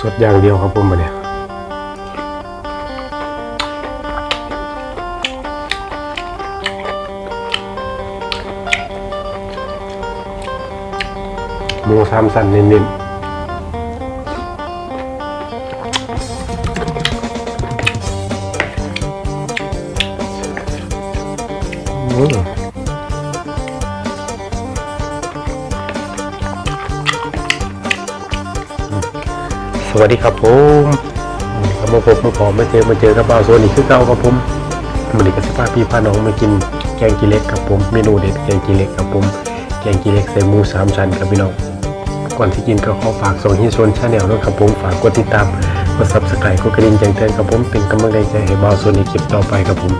สดอย่างเดียวครับผมมาเนี่ยหมูสามสันเน้นๆอื วัสดีครับผมครับมาพบมาพอมาเจอมาเจอกับบ่าโซนอีกคือเก่าครับผมมันนี้ก็สิพาพี่พาน้องมากินแกงกีเล็กครับผมเมนูเด็ดแกงกีเล็กครับผมแกงกีเล็กใส่หมูสามชั้นครับพี่น้องก่อนที่กินก็ขอฝากส่งฮิโซนชาแนลด้วยครับผมฝากกดติดตามกดซับสไครต์กดกระดิ่งแจ้งเตือนครับผมเป็นกำลังใจให้บ่าโซนในคลิปต่อไปครับผม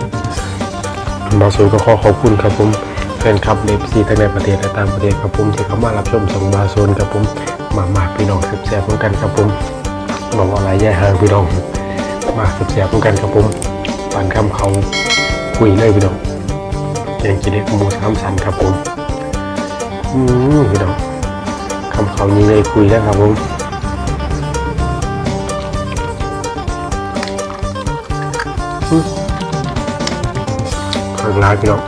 บ่าโซนก็ขอขอบคุณครับผมแฟนคลับเลฟซีทั้งในประเทศและต่างประเทศครับผมที่เข้ามารับชมส่งบาโซนครับผมมามากพี่น้องแซ่บๆเหมือนกันครับผม บอกว่าอะไรแย่ห่างพี่น้อง มาเสียบๆเหมือนกันครับผมปานคำเขาคุยเลยพี่น้องแกงกิเด็กหมูสามสันครับผมอืมพี่น้องคำเขายิงเลยคุยแล้วครับผมข้างร้ายพี่น้อง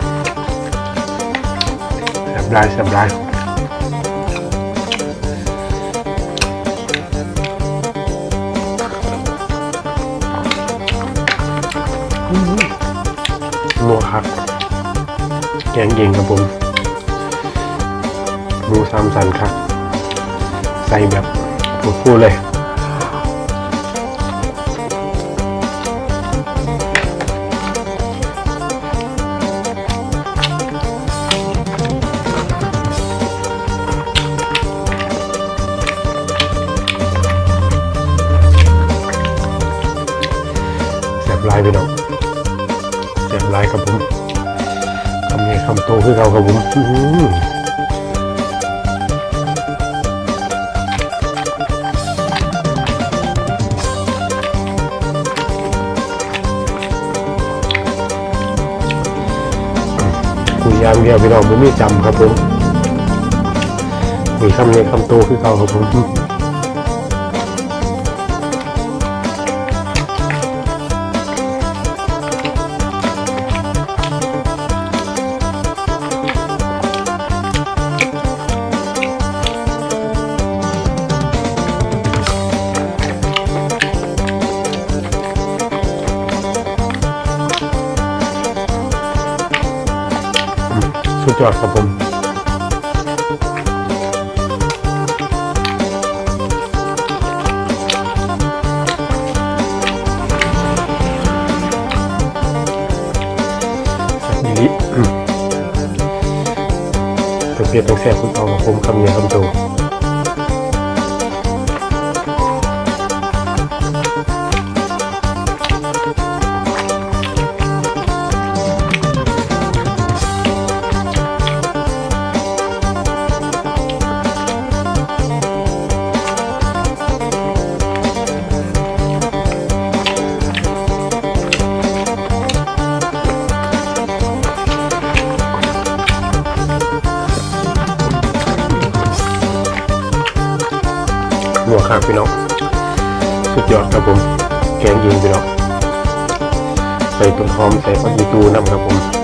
แสบร้ายแสบร้าย แกงเย็นครับผมหมูสามสันครับ ใส่แบบพูดๆเลยแสบลายไปดอกแสบลายครับผม โตคือเขาครับผมอื้อหือคุยอยางเดียวพี่น้องผมมีจำครับผมคุยคำนี้คำโตคือเขาครับผม ยอดครับผมมิลิอืมตัวเปียกต้องแสบคุณเอากับผมคำเนี้ยคำโต หัวขาดพี่น้องสุดยอดครับผมแกงยิงพี่น้องใส่ต้นหอมใส่ผักยีตูน้ำครับผม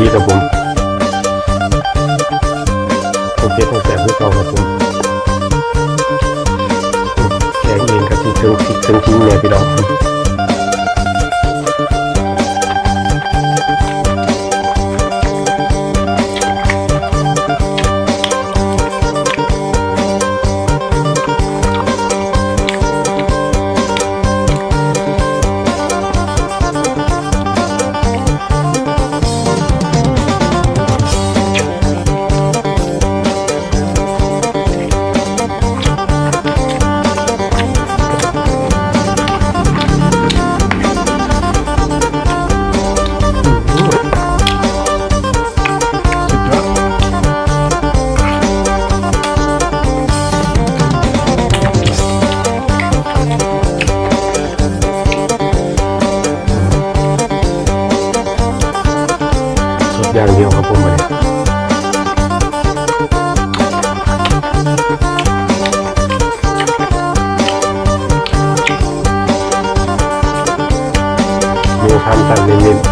ดีกับผมผมเป็นตั้งแต่เมื่อก่อนครับผมแข็งเองครับที่ถึงที่ถึงทิ้งเนี่ยพี่น้อง Thank you.